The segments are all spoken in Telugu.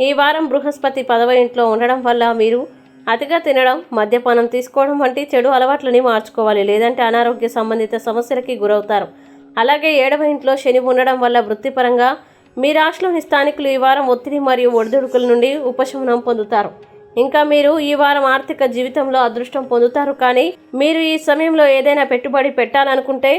ఈ వారం బృహస్పతి పదవ ఇంట్లో ఉండడం వల్ల మీరు అతిగా తినడం మద్యపానం తీసుకోవడం వంటి చెడు అలవాట్లని మార్చుకోవాలి. లేదంటే అనారోగ్య సంబంధిత సమస్యలకి గురవుతారు. అలాగే ఏడవ ఇంట్లో శని ఉండడం వల్ల వృత్తిపరంగా మీ రాశిలోని స్థానికులు ఈ వారం ఒత్తిడి మరియు ఒడిదుడుకుల నుండి ఉపశమనం పొందుతారు. ఇంకా మీరు ఈ వారం ఆర్థిక జీవితంలో అదృష్టం పొందుతారు. కానీ మీరు ఈ సమయంలో ఏదైనా పెట్టుబడి పెట్టాలనుకుంటే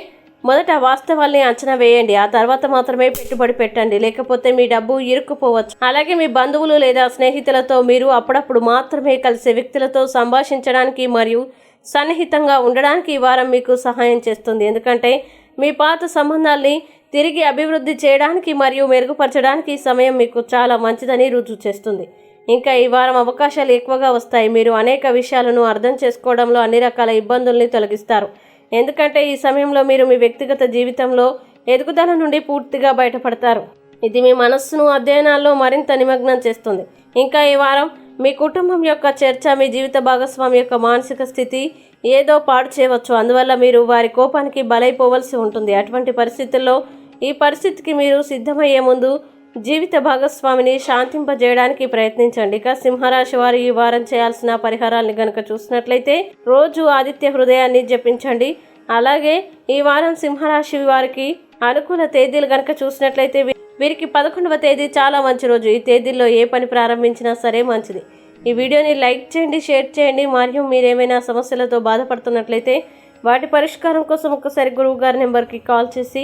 మొదట వాస్తవాల్ని అంచనా వేయండి. ఆ తర్వాత మాత్రమే పెట్టుబడి పెట్టండి. లేకపోతే మీ డబ్బు ఇరుక్కుపోవచ్చు. అలాగే మీ బంధువులు లేదా స్నేహితులతో మీరు అప్పుడప్పుడు మాత్రమే కలిసే వ్యక్తులతో సంభాషించడానికి మరియు సన్నిహితంగా ఉండడానికి ఈ వారం మీకు సహాయం చేస్తుంది. ఎందుకంటే మీ పాత సంబంధాల్ని తిరిగి అభివృద్ధి చేయడానికి మరియు మెరుగుపరచడానికి ఈ సమయం మీకు చాలా మంచిదని రుజువు చేస్తుంది. ఇంకా ఈ వారం అవకాశాలు ఎక్కువగా వస్తాయి. మీరు అనేక విషయాలను అర్థం చేసుకోవడంలో అన్ని రకాల ఇబ్బందుల్ని తొలగిస్తారు. ఎందుకంటే ఈ సమయంలో మీరు మీ వ్యక్తిగత జీవితంలో ఎదుగుదల నుండి పూర్తిగా బయటపడతారు. ఇది మీ మనస్సును అధ్యయనాల్లో మరింత నిమగ్నం చేస్తుంది. ఇంకా ఈ వారం మీ కుటుంబం యొక్క చర్చ మీ జీవిత భాగస్వామి యొక్క మానసిక స్థితి ఏదో పాడు చేయవచ్చు. అందువల్ల మీరు వారి కోపానికి బలైపోవలసి ఉంటుంది. అటువంటి పరిస్థితుల్లో ఈ పరిస్థితికి మీరు సిద్ధమయ్యే ముందు జీవిత భాగస్వామిని శాంతింపజేయడానికి ప్రయత్నించండి. ఇక సింహరాశి వారు ఈ వారం చేయాల్సిన పరిహారాల్ని గనక చూసినట్లయితే రోజు ఆదిత్య హృదయాన్ని జపించండి. అలాగే ఈ వారం సింహరాశి వారికి అనుకూల తేదీలు గనక చూసినట్లయితే వీరికి పదకొండవ తేదీ చాలా మంచి రోజు. ఈ తేదీల్లో ఏ పని ప్రారంభించినా సరే మంచిది. ఈ వీడియోని లైక్ చేయండి షేర్ చేయండి. మరియు మీరేమైనా సమస్యలతో బాధపడుతున్నట్లయితే వాటి పరిష్కారం కోసం ఒకసారి గురువు గారి నెంబర్కి కాల్ చేసి